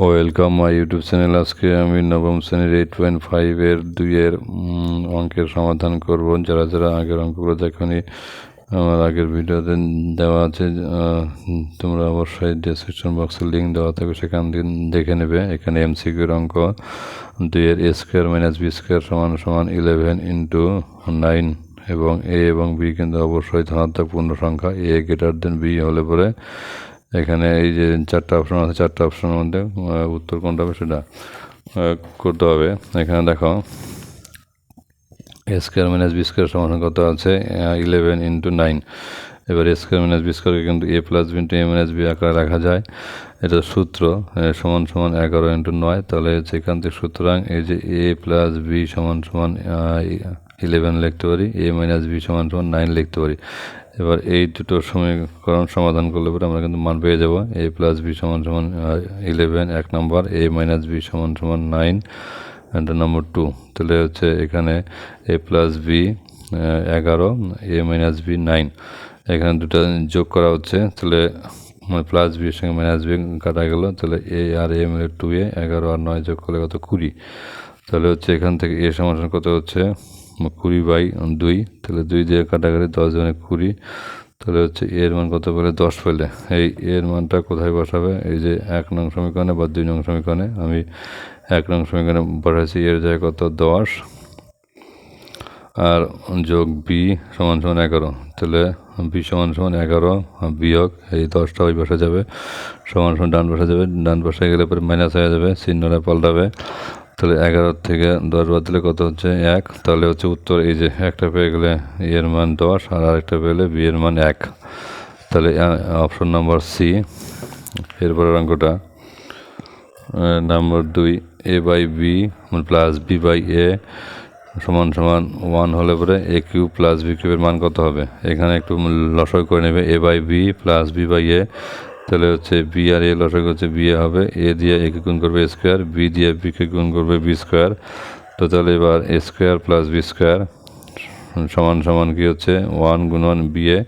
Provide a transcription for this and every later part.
Welcome my YouTube channel. আজকে আমি নবম শ্রেণির এইট পয়েন্ট ফাইভের দুইয়ের অঙ্কের সমাধান করব। যারা যারা আগের অঙ্কগুলো দেখনি, আমার আগের ভিডিওতে দেওয়া আছে তোমরা অবশ্যই ডেসক্রিপশন বক্সে লিঙ্ক দেওয়া থাকবে, সেখান থেকে দেখে নেবে। এখানে এমসিকিউর অঙ্ক দুইয়ের A square minus B square সমান সমান ইলেভেন ইন্টু নাইন এবং এ এবং বি কিন্তু অবশ্যই ধনাত্মক পূর্ণ সংখ্যা এ গ্রেটার দেন বি হলে পরে এখানে এই যে চারটা অপশন আছে, চারটা অপশনের মধ্যে উত্তর কোনটা হবে সেটা করতে হবে। এখানে দেখো A square minus B square সমান কত আছে ইলেভেন ইন্টু নাইন এবার এ স্কোয়ার মাইনাস বি স্কোয়ারকে কিন্তু A plus B into A minus B আকারে রাখা যায়। এটা সূত্র সমান সমান এগারো ইন্টু নয়। তাহলে এখান থেকে সুতরাং এই যে এ প্লাস বি সমান সমান ইলেভেন লিখতে পারি এ মাইনাস বি সমান সমান নাইন লিখতে পারি। এবার এই দুটো সমীকরণ সমাধান করলে পরে আমরা কিন্তু মান পেয়ে যাব। এ প্লাস বি সমান সমান ইলেভেন এক নম্বর এ মাইনাস বি সমান সমান নাইন অ্যান্ড নম্বর টু তাহলে হচ্ছে এখানে এ প্লাস বি এগারো এ মাইনাস বি নাইন এখানে দুটো যোগ করা হচ্ছে, তাহলে মানে প্লাস বির সঙ্গে মাইনাস বি কাটা গেল, তাহলে এ আর এ মিলে টু এ এগারো আর নয় যোগ করলে কত কুড়ি? তাহলে হচ্ছে এখান থেকে এ সমান কত হচ্ছে? কুড়ি বাই দুই, তাহলে দুই দিয়ে কাটাকাটি দশ জনে কুড়ি, তাহলে হচ্ছে এর মান কত পেলে দশ পেলে। এই এর মানটা কোথায় বসাবে? এই যে এক নং সমীকরণে বা দুই নং সমীকরণে আমি এক নং সমীকরণে বসাইছি, এর জায়গায় কত? দশ। আর যোগ বি সমান সমান এগারো, তাহলে বি সমান সমান এগারো বিয়োগ, এই দশটা ওই বসা যাবে। সমান সমান ডান বসা যাবে। ডান বসে গেলে পরে মাইনাস হয়ে যাবে, চিহ্নটা পাল্টাবে। তাহলে এগারো থেকে দশ বাদ দিলে কত হচ্ছে? এক। তাহলে হচ্ছে উত্তর এই যে একটা পেয়ে গেলে এর মান দশ আর আরেকটা পেলে বি এর মান এক। তাহলে অপশন নাম্বার সি এরপরের অঙ্কটা। নাম্বার দুই A by B plus B by A সমান সমান ওয়ান হলে পরে এ কিউব প্লাস বি কিউবের মান কত হবে? এখানে একটু লসয় করে নেবে। A by B plus B by A তাহলে হচ্ছে বি আর এ লসয় হচ্ছে বি এ হবে। এ দিয়ে একে গুণ করবে স্কোয়ার বি দিয়ে বিকে গুণ করবে বি স্কোয়ার তো তাহলে এবার A square plus B square সমান সমান কি হচ্ছে? One B A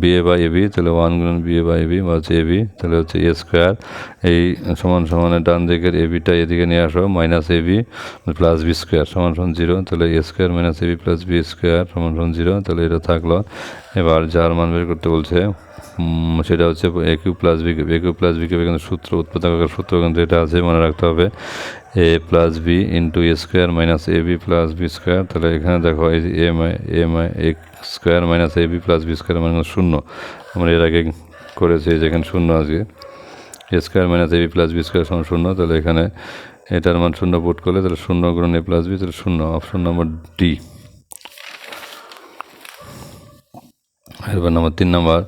B A by A B তাহলে ওয়ান গুণন B A by A B হচ্ছে এ বি তাহলে হচ্ছে এ স্কোয়ার এই সমান সমানের ডান দিকের এ বিটা এদিকে নিয়ে আসো minus A B plus B square সমান সমান জিরো তাহলে A square minus A B plus B square সমান সমান জিরো তাহলে এটা থাকল। এবার যার মান বের করতে বলছে সেটা হচ্ছে A cube plus B cube A cube plus B cube এখানে সূত্র উৎপাদকের সূত্র কিন্তু এটা আছে, মনে রাখতে হবে। A plus b into a square minus a b plus b square তাহলে এখানে দেখো এই M I am I a square minus a b plus b square মানে শূন্য। আমরা এর আগে করেছি যেখানে শূন্য আজকে। A square minus a b plus b square সমান শূন্য, তাহলে এখানে এটার মান শূন্য পুট করলে তাহলে শূন্য গুণন এ প্লাস বি তাহলে শূন্য অপশন নম্বর ডি এরপর নম্বর তিন নম্বর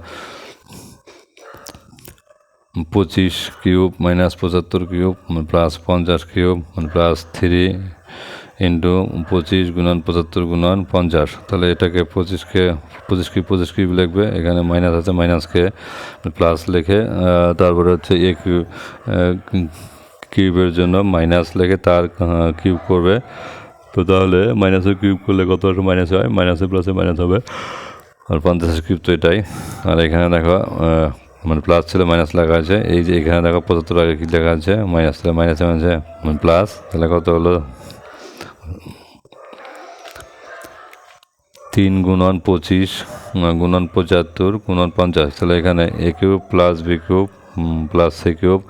পঁচিশ কিউব মাইনাস পঁচাত্তর কিউব প্লাস পঞ্চাশ কিউব প্লাস থ্রি ইন্টু পঁচিশ গুণন পঁচাত্তর গুণন পঞ্চাশ। তাহলে এটাকে পঁচিশকে পঁচিশ কিউব পঁচিশ কিউব লিখবে, এখানে মাইনাস আছে মাইনাসকে প্লাস লিখে তারপরে হচ্ছে এ কিউব কিউবের জন্য মাইনাস লেখে তার কিউব করবে। তো তাহলে মাইনাসের কিউব করলে কত মাইনাস হয় মাইনাসে প্লাসে মাইনাস হবে। আর পঞ্চাশের কিউব তো এটাই। আর এখানে দেখো মানে প্লাস ছিল মাইনাস লেখা আছে। এই যে এখানে দেখো পঁচাত্তর আগে কী লেখা আছে? মাইনাস ছিল মাইনাসে মানে প্লাস তাহলে কত হলো? তিন গুণন পঁচিশ উম, গুণন পঁচাত্তর গুণন পঞ্চাশ। তাহলে এখানে a cube plus b cube plus c cube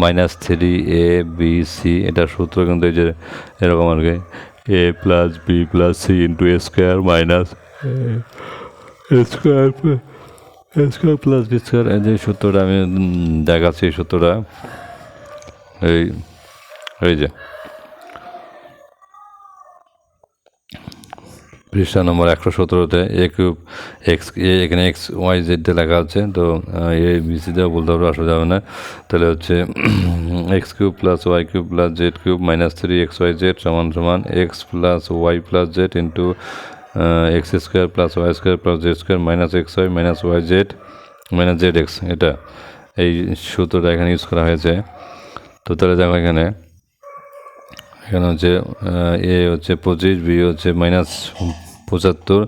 minus three a b c এটার সূত্র কিন্তু এই যে এরকম আর কি। A plus b plus c into a square minus a square square plus b square যে সূত্রটা আমি দেখাচ্ছি এই সূত্রটা এই এই যে পৃষ্ঠা নম্বর একশো সতেরোতে এ কিউব এক্স এখানে এক্স ওয়াই জেড দিয়ে লেখা আছে তো এ বি সি দেওয়া বলতে পারব আসা যাবে না তাহলে হচ্ছে x cube plus y cube plus z cube minus three x y z সমান সমান x plus y plus z into x square plus y square plus z square minus x y minus y z minus z x এটা এই সূত্রটা এখানে use করা হয়েছে। তো তাহলে দেখো এখানে এখানে হচ্ছে এ হচ্ছে পঁচিশ বি হচ্ছে মাইনাস পঁচাত্তর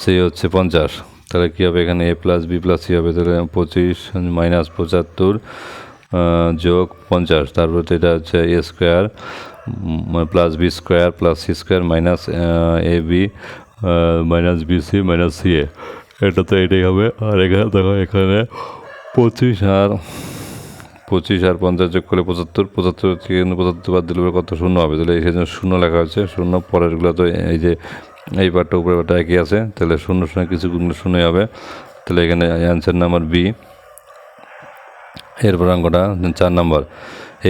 সি হচ্ছে পঞ্চাশ। তাহলে কী হবে এখানে a plus b plus c হবে, তাহলে পঁচিশ মাইনাস পঁচাত্তর যোগ পঞ্চাশ। তারপর তো এটা হচ্ছে a square plus b square plus c square minus a b minus b c minus c a এটা তো এটাই হবে। আর এখানে দেখো, এখানে পঁচিশ আর পঁচিশ আর পঞ্চাশ যোগ করলে পঁচাত্তর পঁচাত্তর থেকে পঁচাত্তর বাদ দিলে কত শূন্য হবে? তাহলে সেই জন্য শূন্য লেখা হচ্ছে শূন্য পরেরগুলো তো এই যে এই পার্টটা, উপরের পার্টটা একই আছে। তাহলে শূন্য শূন্য কিছু গুণ শূন্যই হবে। তাহলে এখানে অ্যান্সার নাম্বার বি এরপর অঙ্কটা, চার number.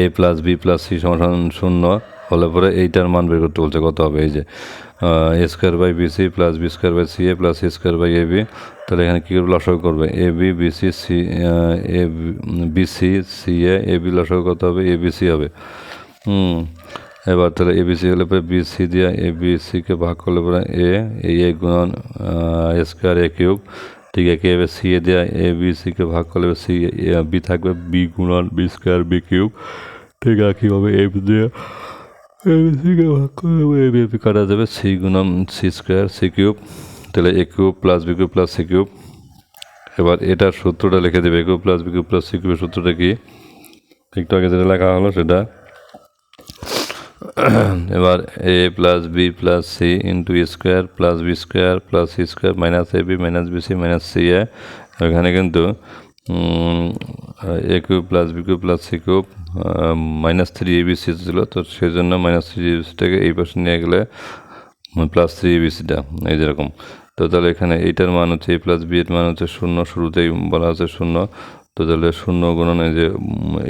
A plus b plus c সমান শূন্য হলে পরে এইটার মান বের করতে বলছে কত হবে? এই যে a square by b c plus b square by c a plus c square by a b তাহলে এখানে কী করে লসাগু করবে। A b b c a b c a a b লসাগু কত হবে। এ বি সি হবে। হুম। এবার তাহলে এ বি সি হলে পরে বি সি দিয়ে এ বি সিকে ভাগ করলে পরে এ এ গুণন এ স্কোয়ার এ কিউব। ঠিক আছে এবার সি এ দেওয়া এ বি সিকে ভাগ করলে সি বি থাকবে। বি গুণন বি স্কোয়ার বি কিউব। ঠিক আছে, কীভাবে এ বি দিয়ে এ বি সিকে ভাগ করলে এ বি বি কাটা যাবে সি গুণন সি স্কোয়ার সি কিউব তাহলে a cube plus b cube plus c cube এবার এটার সূত্রটা লিখে দেবে a cube plus b cube plus c কিউবের সূত্রটা কি? একটু আগে যেটা লেখা হলো সেটা। এবার a plus b plus c into square plus b square plus c square minus a b minus b c minus c a এখানে কিন্তু a cube plus b cube plus c cube minus three a b c ছিল, তো সেই জন্য minus three এ b সিটাকে এই পাশে নিয়ে গেলে প্লাস থ্রি এ বি সিটা এই যেরকম তো তাহলে এখানে এইটার মান হচ্ছে এ প্লাস বি এর মান হচ্ছে শূন্য, শুরুতেই বলা হচ্ছে শূন্য। তো তাহলে শূন্য গুণন এই যে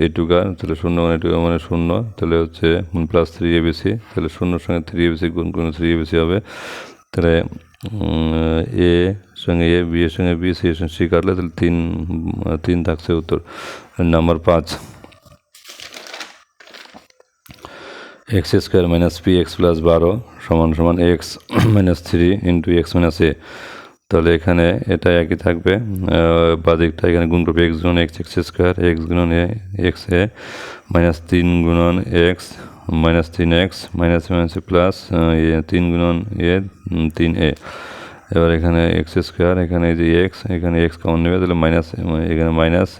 এইটুকা তাহলে শূন্য গুণ এইটুকা মানে শূন্য, তাহলে হচ্ছে প্লাস থ্রি এবিসি তাহলে শূন্যর সঙ্গে থ্রি এবিসি গুণ গুণ থ্রি এবিসি হবে। তাহলে এ সঙ্গে এ বি এর সঙ্গে বি সি এর সঙ্গে সি কাটলে তাহলে তিন তিন থাকছে উত্তর নাম্বার পাঁচ। X square minus p x plus বারো সমান সমান x minus three into x minus a. তাহলে এখানে এটা একই থাকবে। বাদিকটা এখানে গুণ করবে এক্স গুণন এক্স এক্স স্কোয়ার, এক্স গুণন এ, এক্স এ, মাইনাস তিন গুণন এক্স, মাইনাস তিন এক্স, মাইনাস মাইনাস প্লাস তিন গুণন এ তিন এ। এবার এখানে এক্স স্কোয়ার, এখানে যে এক্স, এখানে এক্স কমন নেবে, তাহলে মাইনাস এখানে মাইনাস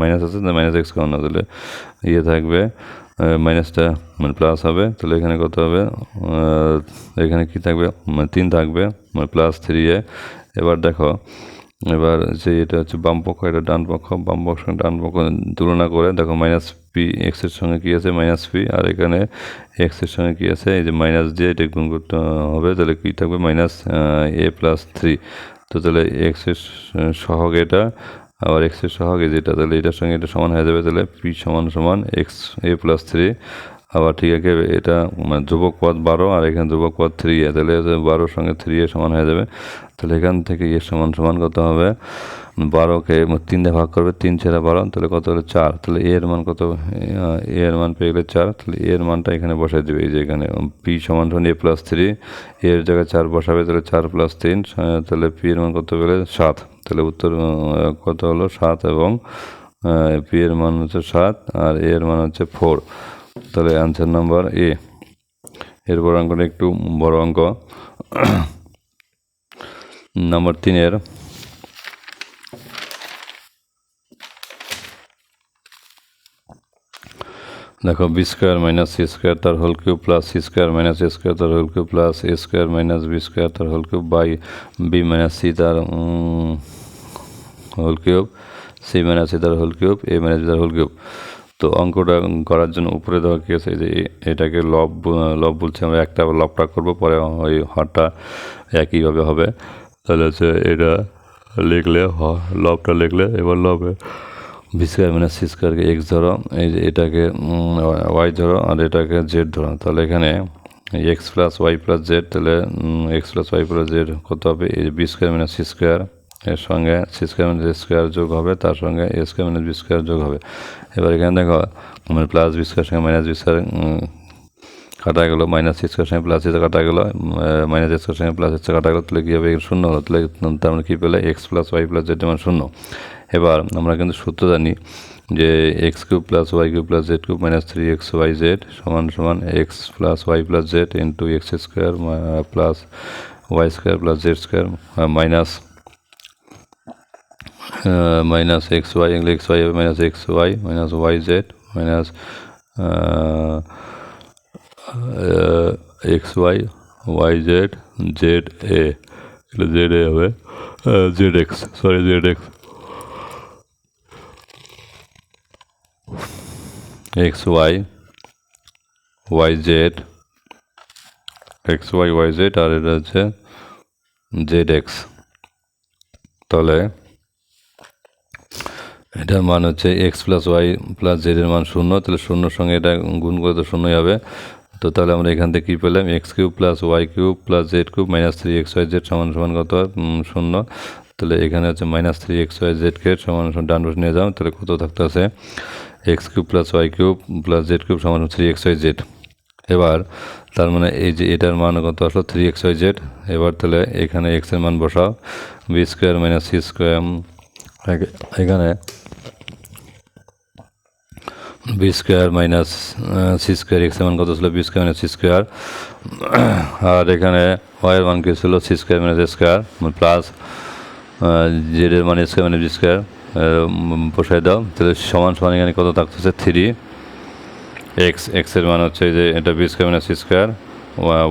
মাইনাস আছে মাইনাস এক্স কমন না, তাহলে ইয়ে থাকবে। মাইনাসটা মানে প্লাস হবে, তাহলে এখানে কত হবে? এখানে কি থাকবে? মানে তিন থাকবে মানে প্লাস থ্রি এ। এবার দেখো, এবার যে এটা হচ্ছে বাম পক্ষ, এটা ডান পক্ষ, বাম পক্ষ সঙ্গে ডান পক্ষ তুলনা করে দেখো মাইনাস পি এক্সের সঙ্গে কী আছে? মাইনাস পি আর এখানে এক্সের সঙ্গে কী আছে? এই যে মাইনাস দিয়ে এটা গুণ করতে হবে, তাহলে কী থাকবে? মাইনাস এ প্লাস থ্রি তো তাহলে এক্সের সহগ এটা আবার এক্সের সহগ এই যেটা তাহলে এটার সঙ্গে এটা সমান হয়ে যাবে, তাহলে পি সমান সমান এক্স এ প্লাস থ্রি আবার ঠিক আছে, এটা মানে ধ্রুবক পদ বারো, আর এখানে ধ্রুবক পদ থ্রি এ, তাহলে বারোর সঙ্গে থ্রি এ সমান হয়ে যাবে। তাহলে এখান থেকে এর সমান সমান কত হবে? বারোকে তিন দিয়ে ভাগ করবে, তিন ছেড়া বারো, তাহলে কত হলো চার? তাহলে এর মান কত? এ এর মান পেয়ে গেলে চার, তাহলে এর মানটা এখানে বসাই দেবে। এই যে এখানে পি সমান সমান এ প্লাস থ্রি এর জায়গায় চার বসাবে, তাহলে চার প্লাস তিন তাহলে পি এর মান কত পেলে? সাত। তাহলে উত্তর কত হলো? সাত এবং পি এর মান হচ্ছে সাত, আর এ এর মান হচ্ছে ফোর তাহলে অ্যান্সার নাম্বার এ এরপর অঙ্কটা একটু বড় অঙ্ক। নাম্বার তিনের। দেখো b square minus c square তার whole cube plus c square minus a square তার whole cube plus a square minus b square তার whole cube by b minus c তার whole cube c minus c তার whole cube a minus b তার whole cube তো অঙ্কটা করার জন্য উপরে দেওয়া কি আছে? যে এটাকে লব লব বলছি আমরা, একটা লবটা করব, পরে ওই হরটা একইভাবে হবে। তাহলে হচ্ছে এটা লিখলে লবটা লিখলে, এবার লবে। বি স্কোয়ার মাইনাস সি স্কোয়ারকে এক্স ধরো, এই এটাকে ওয়াই ধরো আর এটাকে জেড ধরো। তাহলে এখানে x plus y plus z তাহলে x plus y plus z কত হবে? এই যে স্কোয়ার মাইনাস সি স্কোয়ার এর সঙ্গে সি স্কোয়ার মাইনাস স্কোয়ার যোগ হবে, তার সঙ্গে a square minus b square যোগ হবে। এবার এখানে দেখো মানে প্লাস বি স্কোয়ার সঙ্গে মাইনাস বি স্কোয়ার কাটা গেলো মাইনাস স্কোয়ার সঙ্গে প্লাস এটা কাটা গেলো মাইনাস স্কোয়ার সঙ্গে প্লাস এক্স কাটা গেলো, তাহলে কী হবে? শূন্য হলো। তাহলে তার মানে কী পেলে? X plus y plus z মানে শূন্য। এবার আমরা কিন্তু সূত্র জানি যে x cube plus y cube plus z cube minus three x y z সমান সমান x plus y plus z into x square plus y square plus z square minus minus x y x y minus x y minus y z minus x y y z z a z a হবে z x sorry z x x y y z, x y y z, আর এটা হচ্ছে z x. তাহলে এটার মান হচ্ছে x plus Y plus জেডের মান শূন্য, তাহলে শূন্যর সঙ্গে এটা গুণ করে তো শূন্যই হবে। তো তাহলে আমরা এখান থেকে কী পেলাম? X cube plus y cube plus z cube minus three x y z সমান সমান কত শূন্য। তাহলে এখানে হচ্ছে মাইনাস থ্রি এক্স ওয়াই জেডকে সমান সমান ডান নিয়ে যাও, তাহলে কত থাকতে আছে? X cube plus y cube plus z cube সমান থ্রি এক্স ওয়াই জেড এবার, তার মানে এই যে এটার মান কত আসলো? থ্রি এক্স ওয়াই জেড এবার তাহলে এখানে এক্সের মান বসাও। B square minus c square এখানে b square minus c square এক্সের মান কত ছিল? B square minus c square আর এখানে ওয়াইয়ের মান কী ছিল? C square minus square plus জেডের মান স্কোয়ার মাইনাস বি স্কোয়ার বসাই দাও। তাহলে সমান সমান এখানে কত থাকতেছে থ্রি এক্স এক্সের মান হচ্ছে যে এটা b square minus c square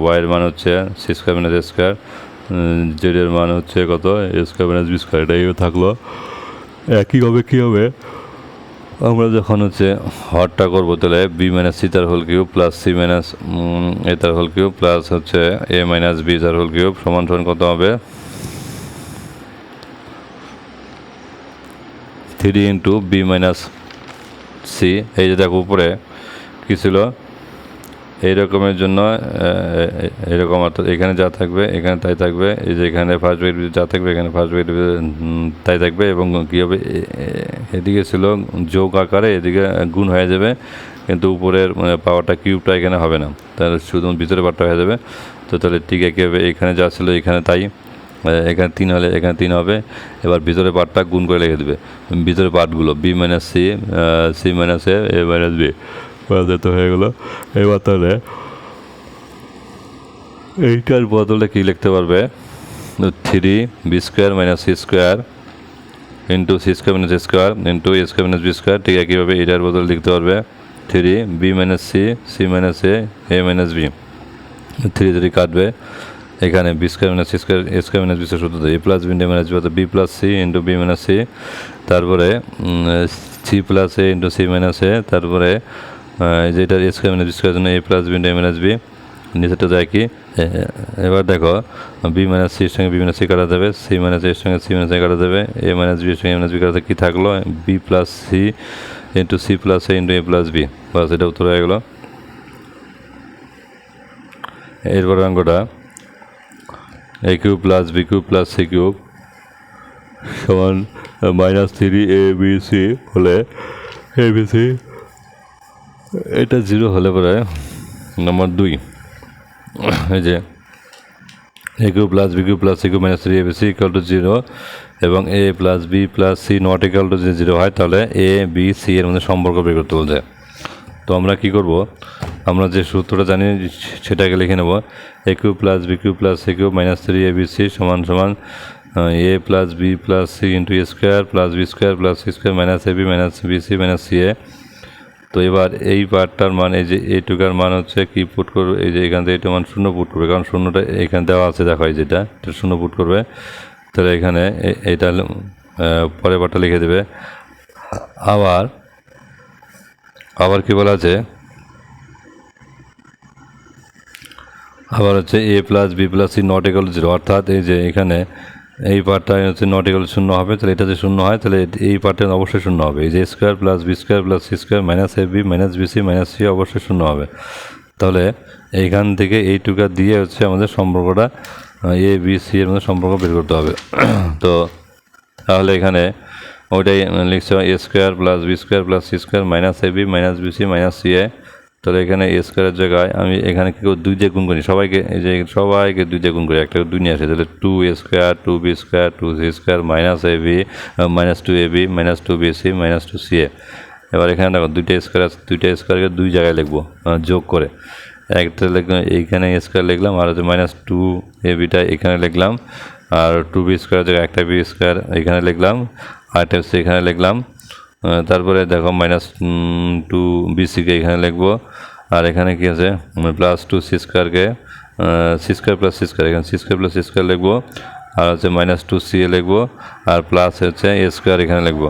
ওয়াইয়ের মান হচ্ছে c square minus a square জেডের মান হচ্ছে কত? A square minus b square এটাই থাকল। একই হবে, কী হবে? আমরা যখন হচ্ছে হরটা করব, তাহলে বি মাইনাস সি তার whole cube plus c minus a তার হোল কিউব প্লাস হচ্ছে এ মাইনাস বি তার হোল কিউব সমান সমান কত হবে? Three into b minus c, এই যে দেখো উপরে, কী ছিল? এই রকমের জন্য এরকম অর্থাৎ এখানে যা থাকবে, এখানে তাই থাকবে, এই যে এখানে ফার্স্ট বেড যা থাকবে, এখানে ফার্স্ট বেড তাই থাকবে, এবং কী হবে? এদিকে ছিল যোগ আকারে, এদিকে গুণ হয়ে যাবে, কিন্তু উপরের পাওয়ারটা কিউবটা এখানে হবে না। তাহলে শুধু ভিতরে পাওয়ারটা হয়ে যাবে। তো তাহলে ঠিক একই হবে এখানে যা ছিল, এখানে তাই। এখানে তিন হলে, এখানে তিন হবে। এবার ভিতরে পার্টটা গুণ করে লিখে দেবে। ভিতরে পার্টগুলো b minus c c minus a a minus b তো হয়ে গেলো। এবার তাহলে এইটার বদলে কী লিখতে পারবে? Three b square minus c square into c square minus square into a square minus b square ঠিক একইভাবে এটার বদলে লিখতে পারবে। Three b minus c c minus a a minus b three three কাটবে এখানে b square minus square a square minus b square সূত্র a plus b minus b অর্থাৎ b plus c into b minus c তারপরে c plus a into c minus a তারপরে যেটা a square minus b square জন্য a plus b into minus b নিচেটা যায় কি? এবার দেখো বি মাইনাস সির সঙ্গে বি মাইনাস সি কাটা যাবে সি মাইনাস এর সঙ্গে সি মাইনাস এ কাটা যাবে এ মাইনাস বির সঙ্গে এ মাইনাস বি কাটা কী থাকল? B plus c into c plus a into a plus b বাস এটা উত্তর হয়ে গেলো। এরপর অঙ্কটা a cube plus b cube plus c cube সমান minus three a b c হলে এ বি সি এটা জিরো হলে পরে নম্বর দুই। এই যে a cube plus b cube plus c cube minus three a b c equal to zero এবং a plus b plus c not equal to যদি zero হয়, তাহলে এ বি সি এর মধ্যে সম্পর্ক বের করতে বলছে। তো আমরা কি করব? আমরা যে সূত্রটা জানি, সেটাকে লিখে নেব। A cube plus b cube plus c cube minus three a b c সমান সমান a plus b plus c into a square plus b square plus c square minus a b minus b c minus c a তো এবার এই পার্টটার মান, এই যে এইটুকার মান হচ্ছে কি পুট করবে? এই যে এখান থেকে এটা মান শূন্য পুট করবে, কারণ শূন্যটা এখানে দেওয়া আছে, দেখো এই যেটা, এটা শূন্য পুট করবে। তাহলে এখানে এ- এইটা পরের পার্টটা লিখে দেবে। আবার আবার কি বলা আছে? আবার হচ্ছে a plus b plus c not equal zero অর্থাৎ এই যে এখানে এই পার্টটা হচ্ছে নট ইকাল শূন্য হবে, তাহলে এটা যে শূন্য হয়, তাহলে এই পার্টটা অবশ্যই শূন্য হবে। এই যে square plus b square plus c square minus a b minus b c minus c অবশ্যই শূন্য হবে। তাহলে এইখান থেকে এইটুকা দিয়ে হচ্ছে আমাদের সম্পর্কটা এ বি সি এর মধ্যে সম্পর্ক বের করতে হবে। তো তাহলে এখানে ওইটাই লিখছে a square plus b square plus c square minus a b minus b c minus c a তাহলে এখানে এ স্কোয়ারের জায়গায় আমি এখানে কি করব দুই দিয়ে গুণ করি। সবাইকে, এই যে সবাইকে দুই দিয়ে গুণ করি, একটা দুই নিয়ে আসে। তাহলে two a square two b square two c square minus a b minus two a b minus two b c minus two c a এবার এখানে দেখো, দুইটা স্কোয়ার আছে, দুইটা স্কোয়ারকে দুই জায়গায় লিখব যোগ করে। একটা লিখলাম, এইখানে স্কোয়ার লিখলাম, আর হচ্ছে মাইনাস টু এ বিটা এখানে লিখলাম, আর টু বি স্কোয়ার জায়গায় একটা বি স্কোয়ার এখানে লিখলাম হচ্ছে এখানে লিখলাম। তারপরে দেখো মাইনাস টু বিসিকে এখানে লিখব। আর এখানে কি আছে? প্লাস টু সি স্কোয়ারকে c square plus c square এখানে c square plus c square লিখব। আর হচ্ছে মাইনাস টু সি এ লিখব। আর প্লাস হচ্ছে এ স্কোয়ার এখানে লিখব।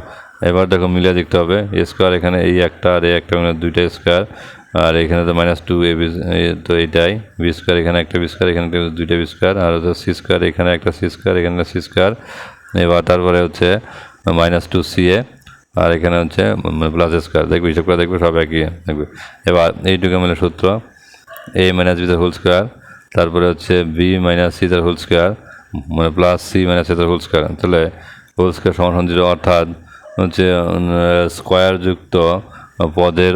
এবার দেখো, মিলিয়ে দেখতে হবে। এ স্কোয়ার এখানে এই একটা আর এই একটা মানে দুইটা স্কোয়ার আর এখানে তো মাইনাস টু এ তো এইটাই। বি স্কোয়ার এখানে একটা বি স্কোয়ার এখানে একটা, দুইটা বি স্কোয়ার আর হচ্ছে সি স্কোয়ার এখানে একটা সি স্কোয়ার এখানে সি স্কোয়ার এবার তারপরে হচ্ছে মাইনাস টু সি এ, আর এখানে হচ্ছে প্লাস স্কোয়ার দেখবে, হিসাব করে দেখবে, সব একই, দেখবে। এবার এইটুকু মিলে সূত্র এ মাইনাস বি তার হোল স্কোয়ার তারপরে হচ্ছে বি মাইনাস সি তার হোল স্কোয়ার মানে প্লাস সি মাইনাস সি তার হোল স্কোয়ার তাহলে হোল স্কোয়ার সমান জিরো অর্থাৎ হচ্ছে স্কোয়ার যুক্ত পদের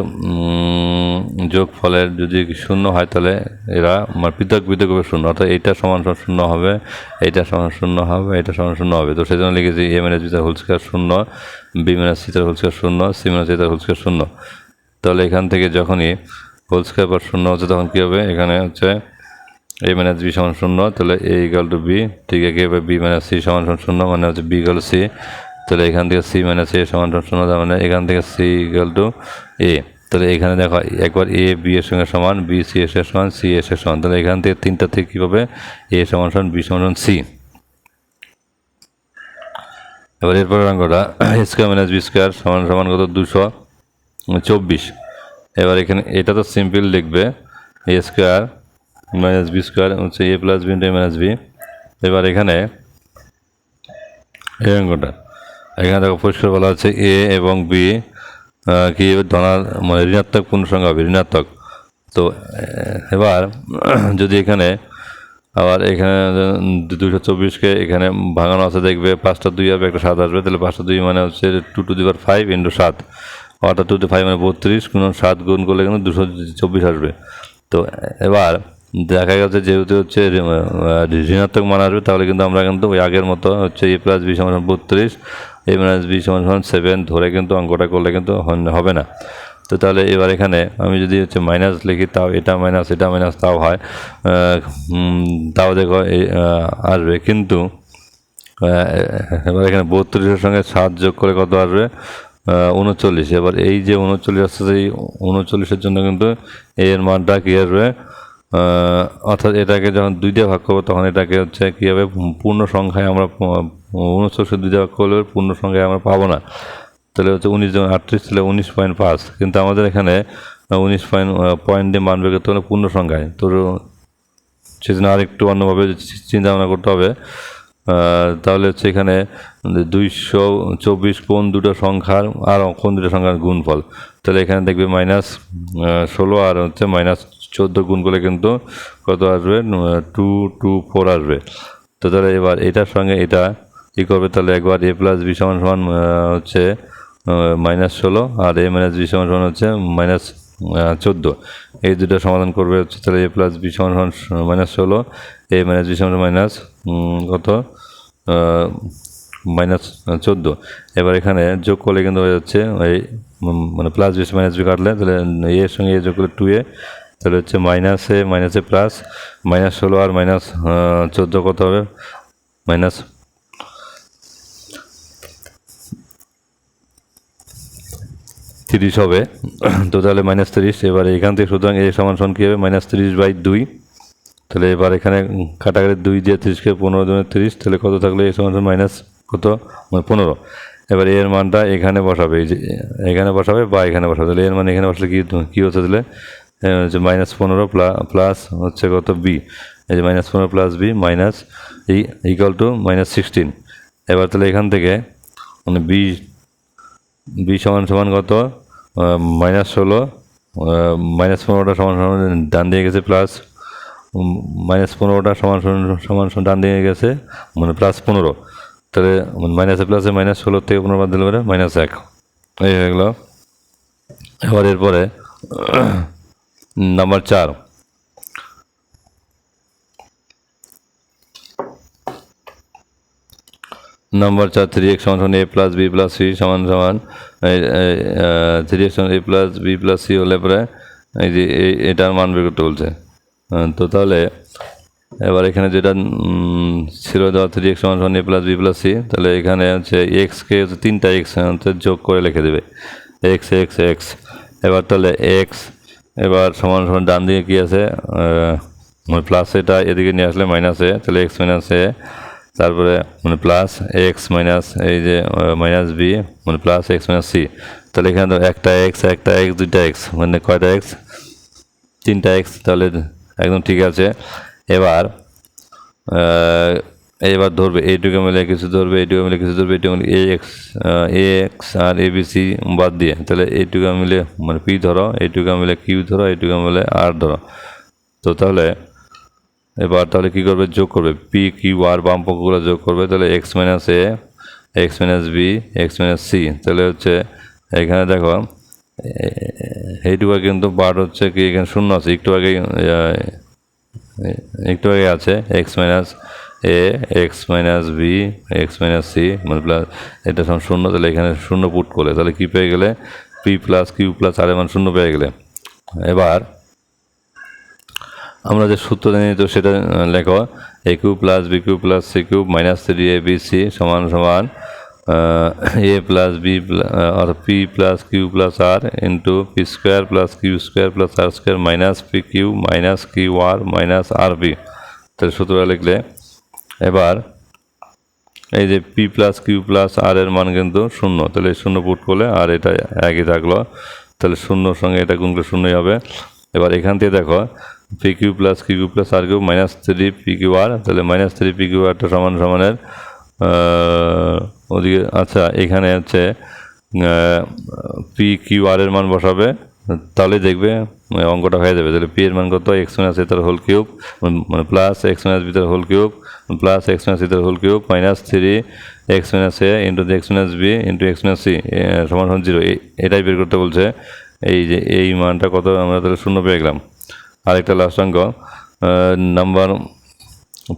উম, যোগফলের যদি শূন্য হয় তাহলে এরা মানে পৃথক পৃথকভাবে শূন্য। অর্থাৎ এইটা সমান সমান শূন্য হবে এইটা সমান শূন্য হবে এটা সমান শূন্য হবে। তো সেই জন্য লিখেছি এ মাইনাস বি হুলস্কার শূন্য বি মাইনাস সি হুলস্কার শূন্য সি মাইনাস সি তার হোল স্কোয়ার শূন্য। তাহলে এখান থেকে যখনই হোল স্কোয়ার পর শূন্য হচ্ছে তখন কী হবে? এখানে হচ্ছে এ মাইনাস বি সমান শূন্য তাহলে এ ইকাল টু বি ঠিক আছে বি মাইনাস সি সমান সমান শূন্য মানে হচ্ছে বি ইকাল সি তাহলে এখান থেকে সি মাইনাস এ সমান সমান শূন্য তার মানে এখান থেকে সি ইকাল টু এ তাহলে এখানে দেখো, একবার এ বি এর সঙ্গে সমান বি সি এস এর সমান সি এস এর সমান। তাহলে এখান থেকে তিনটা থেকে কী হবে? এ সমান সমান বি সমান সমান সি এবার এরপরের অঙ্কটা স্কোয়ার মাইনাস বি স্কোয়ার সমান সমান কত? দুশো চব্বিশ। এবার এখানে, এটা তো সিম্পল লিখবে a square minus b square হচ্ছে a plus b into minus b এবার এখানে, এই অঙ্কটা। এখানে দেখো, পরিষ্কার বলা হচ্ছে এ এবং বি কি ধনার মানে ঋণাত্মক, পূর্ণ সংখ্যা হবে, ঋণাত্মক। তো এবার যদি এখানে আবার এখানে দুশো চব্বিশকে এখানে ভাঙানো আছে, দেখবে পাঁচটা দুই হবে, একটা সাত আসবে, তাহলে পাঁচটা দুই মানে হচ্ছে টু টু দিবার ফাইভ ইন্টু সাত। অর্থাৎ টু টু ফাইভ মানে বত্রিশ গুণ সাত গুণ করলে কিন্তু দুশো চব্বিশ আসবে। তো, এবার দেখা গেছে যেহেতু হচ্ছে ঋণাত্মক মান আসবে, তাহলে কিন্তু আমরা কিন্তু ওই আগের মতো হচ্ছে এ প্লাস বি সমান বত্রিশ এ মাইনাস বি সমান সমান সেভেন ধরে কিন্তু অঙ্কটা করলে কিন্তু হবে না। তো তাহলে এবার এখানে আমি যদি হচ্ছে মাইনাস লিখি, তাও এটা মাইনাস এটা মাইনাস তাও হয়। তাও দেখো আসবে। কিন্তু এবার এখানে বত্রিশের সঙ্গে সাত যোগ করে কত আসবে? উনচল্লিশ। এবার এই যে উনচল্লিশ আসছে এই উনচল্লিশের জন্য কিন্তু এর মানটা কী আসবে? অর্থাৎ এটাকে যখন দুইটা ভাগ করব, তখন এটাকে হচ্ছে কী হবে? পূর্ণ সংখ্যায় আমরা উনচল্লিশে দুই দিয়ে ভাগ করলে পূর্ণ সংখ্যায় আমরা পাবো না। তাহলে হচ্ছে উনিশ যেমন আটত্রিশ, তাহলে উনিশ পয়েন্ট পাঁচ। কিন্তু আমাদের এখানে উনিশ পয়েন্ট পয়েন্ট দিয়ে মান বের করতে হলে পূর্ণ সংখ্যায়। তো সেজন্য আরেকটু অন্যভাবে চিন্তা ভাবনা করতে হবে। তাহলে হচ্ছে এখানে দুইশো চব্বিশ কোন দুটো সংখ্যার আর কোন দুটো সংখ্যার গুণফল। তাহলে এখানে দেখবে মাইনাস ষোলো আর হচ্ছে মাইনাস চোদ্দ গুণ করলে কিন্তু কত আসবে? টু টু, ফোর আসবে। তো তাহলে এবার এটার সঙ্গে এটা ই করবে, তাহলে একবার এ প্লাস বি সমান সমান হচ্ছে মাইনাস ষোলো, আর এ মাইনাস বি সমান সমান হচ্ছে মাইনাস চোদ্দ। এই দুটো সমাধান করবে হচ্ছে, তাহলে এ প্লাস বি সমান সমান মাইনাস ষোলো, এ মাইনাস বি সমান মাইনাস কত? মাইনাস চোদ্দ। এবার এখানে যোগ করলে কিন্তু হয়ে যাচ্ছে, এই মানে প্লাস বি মাইনাস বি কাটলে, তাহলে এর সঙ্গে এ যোগ করলে টু এ তাহলে হচ্ছে মাইনাসে মাইনাসে প্লাস মাইনাস ষোলো আর মাইনাস চোদ্দ কত হবে? মাইনাস তিরিশ হবে। তো তাহলে মাইনাস তিরিশ। এবার এখান থেকে সুতরাং এ সমান সমান কী হবে? মাইনাস তিরিশ বাই দুই। তাহলে এবার এখানে কাটাকাটি দুই দিয়ে তিরিশকে পনেরো জনের তিরিশ, তাহলে কত থাকলে? এ সমান সমান মাইনাস কত? মানে পনেরো। এবার এর মানটা এখানে বসাবে। এই যে, এখানে বসাবে বা এখানে বসাবে। তাহলে এর মান এখানে বসলে কী কী হচ্ছে তাহলে? হচ্ছে মাইনাস পনেরো প্লাস হচ্ছে কত বি এই যে মাইনাস পনেরো প্লাস বি মাইনাস এই ইকাল টু মাইনাস সিক্সটিন এবার তাহলে এখান থেকে মানে বি বি সমান সমান কত? মাইনাস ষোলো। মাইনাস পনেরোটা সমান সমান ডান দিয়ে গেছে প্লাস মাইনাস পনেরোটা সমান সমান সমান সমান ডান দিয়ে গেছে মানে প্লাস পনেরো। তাহলে মাইনাসে প্লাসে মাইনাস ষোলো থেকে পনেরো বাদ দিলে পরে মাইনাস এক। এই হয়ে গেলো। এবার এরপরে নাম্বার চার নাম্বার চার থ্রি এক্স সমান সমান A plus B plus C সমান সমান থ্রি এক্স সমান A plus B plus C হলে পরে, এই যে এটার মান বের করতে তো তাহলে, এবার এখানে যেটা ছিল দেওয়া থ্রি এক্স সমান সমান A plus B plus C তাহলে এখানে হচ্ছে এক্সকে হচ্ছে তিনটা এক্স যোগ করে লিখে দেবে। এক্স এক্স এক্স এবার তাহলে এক্স এবার সমান সমান ডান দিকে কী আছে? মানে প্লাস এটা এদিকে নিয়ে আসলে মাইনাস এ, তাহলে এক্স মাইনাস এ, তারপরে মানে প্লাস এক্স মাইনাস এই যে মাইনাস বি মানে প্লাস এক্স মাইনাস সি তাহলে এখানে তো একটা এক্স একটা এক্স দুইটা এক্স মানে কয়টা এক্স তিনটা এক্স তাহলে একদম ঠিক আছে। এবার এবার ধরবে এইটুকু মিলে কিছু ধরবে এইটুকু মিলে কিছু ধরবে এইটুকু মিলে এ এক্স এ এক্স আর এ বি সি বাদ দিয়ে। তাহলে এইটুকু মিলে মানে পি ধরো এইটুকু মিলে কিউ ধরো এইটুকু মিলে আর ধরো। তো তাহলে এবার তাহলে কী করবে? যোগ করবে। পি কিউ আর বাম পক্ষগুলো যোগ করবে। তাহলে X minus A X minus B X minus C তাহলে হচ্ছে এখানে দেখো এইটুকু কিন্তু বার হচ্ছে কি এখানে শূন্য আছে। একটু আগে একটু আগে আছে X minus A X minus B X minus C মানে প্লাস এটা সমান শূন্য, তাহলে এখানে শূন্য পুট করলে, তাহলে কী পেয়ে গেলে? P plus Q plus R মান শূন্য পেয়ে গেলে। এবার, আমরা যে সূত্র জানি তো সেটা লেখো A Q plus B Q plus C cube minus three A B C সমান সমান এ প্লাস বি আর P plus Q plus R into P square plus Q square plus R square minus P Q minus Q R minus R B তাহলে সূত্রটা লিখলে এবার এই যে P plus Q plus R এর মান কিন্তু শূন্য। তাহলে শূন্য পুট করলে আর এটা একই থাকল। তাহলে শূন্যর সঙ্গে এটা গুণ করলে শূন্যই হবে। এবার এখান থেকে দেখো P Q plus Q Q plus R Q minus three P Q R তাহলে মাইনাস থ্রি পি কিউ আরটা সমান সমানের ওদিকে আচ্ছা এখানে হচ্ছে পি কিউ আর এর মান বসাবে। তাহলে দেখবে অঙ্কটা হয়ে যাবে। তাহলে পি এর মান কত? এক্স মাইনাস এ তার হোল কিউব মানে প্লাস এক্স মাইনাস বি তার whole cube plus X minus তার whole cube minus three X minus A into X minus B into X minus C সমান সমান জিরো এটাই বের করতে বলছে। এই যে, এই মানটা কত? আমরা তাহলে শূন্য পেয়ে গেলাম। আরেকটা লাস্ট অঙ্ক নাম্বার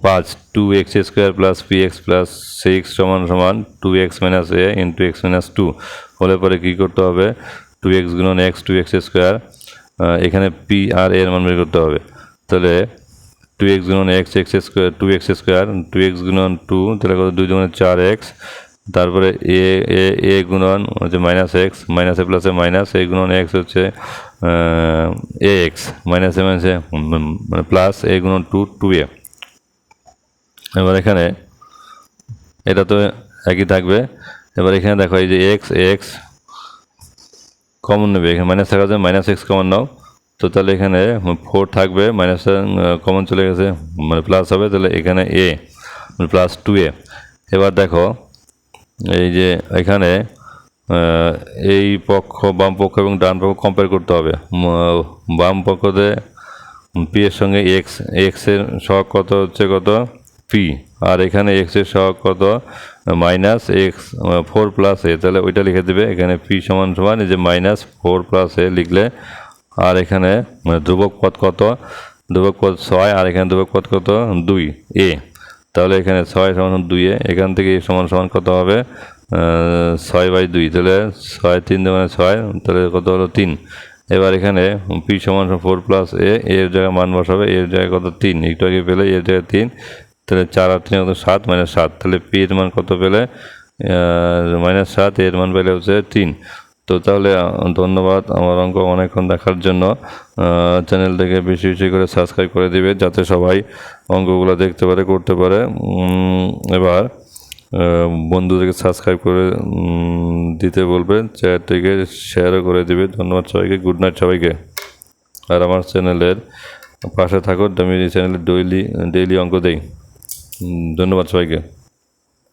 পাঁচ two X square plus P X plus six সমান সমান two X minus A into X minus two হলে পরে কী করতে হবে? টু এক্স গুণন এক্স টু এক্স স্কোয়ার এখানে পি আর এর মান বের করতে হবে। তাহলে টু এক্স গুণন X X square two X square two X গুণন টু তাহলে কত? দুই দুগুণে চার এক্স তারপরে এ এ এ গুণন হচ্ছে মাইনাস এক্স মাইনাস প্লাসে মাইনাস এ গুণন এক্স হচ্ছে এ এক্স মাইনাস এ মাইনাসে মানে প্লাস এ গুণন টু টু এ এবার এখানে এটা তো একই থাকবে। এবার এখানে দেখো এই যে এক্স এক্স কমন নেবে, এখানে মাইনাস থাকার জন্য মাইনাস এক্স কমন নাও। তো তাহলে এখানে ফোর থাকবে মাইনাস কমন চলে গেছে মানে প্লাস হবে, তাহলে এখানে এ প্লাস টু এ এবার দেখো, এই যে এখানে এই পক্ষ, বাম পক্ষ এবং ডান পক্ষ কম্পেয়ার করতে হবে। বাম পক্ষতে পি এর সঙ্গে এক্স এক্সের সহগ কত হচ্ছে কত? পি আর এখানে এক্সের সহগ কত? Minus X four plus A তাহলে ওইটা লিখে দেবে, এখানে পি সমান সমান, এই যে মাইনাস ফোর প্লাস এ লিখলে, আর এখানে মানে ধ্রুবক পদ কত? ধ্রুবক পদ ছয়, আর এখানে ধ্রুবক পদ কত? দুই এ তাহলে এখানে ছয় সমান দুইয়ে এখান থেকে সমান সমান কত হবে? ছয় বাই দুই, তাহলে ছয় তিন মানে ছয়, তাহলে কত হলো তিন। এবার এখানে পি সমান ফোর প্লাস এ এর জায়গায় মান বসাবে এর জায়গায় কত? তিন, একটু আগে পেলে এর জায়গায় তিন তাহলে চার আর তিন কত সাত মাইনাস সাত, তাহলে পি এর মান কত পেলে? মাইনাস সাত, এর মান পেলে হচ্ছে তিন। তো তাহলে ধন্যবাদ আমার অঙ্ক অনেকক্ষণ দেখার জন্য। চ্যানেলটাকে বেশি বেশি করে সাবস্ক্রাইব করে দিবে, যাতে সবাই অঙ্কগুলো দেখতে পারে, করতে পারে। এবার বন্ধুদেরকে সাবস্ক্রাইব করে দিতে বলবে চ্যাটটিকে শেয়ারও করে দিবে। ধন্যবাদ সবাইকে গুড নাইট সবাইকে। আর আমার চ্যানেলের পাশে থাকো, আমি চ্যানেলে ডেইলি ডেইলি অঙ্ক দেই। ধন্যবাদ সবাইকে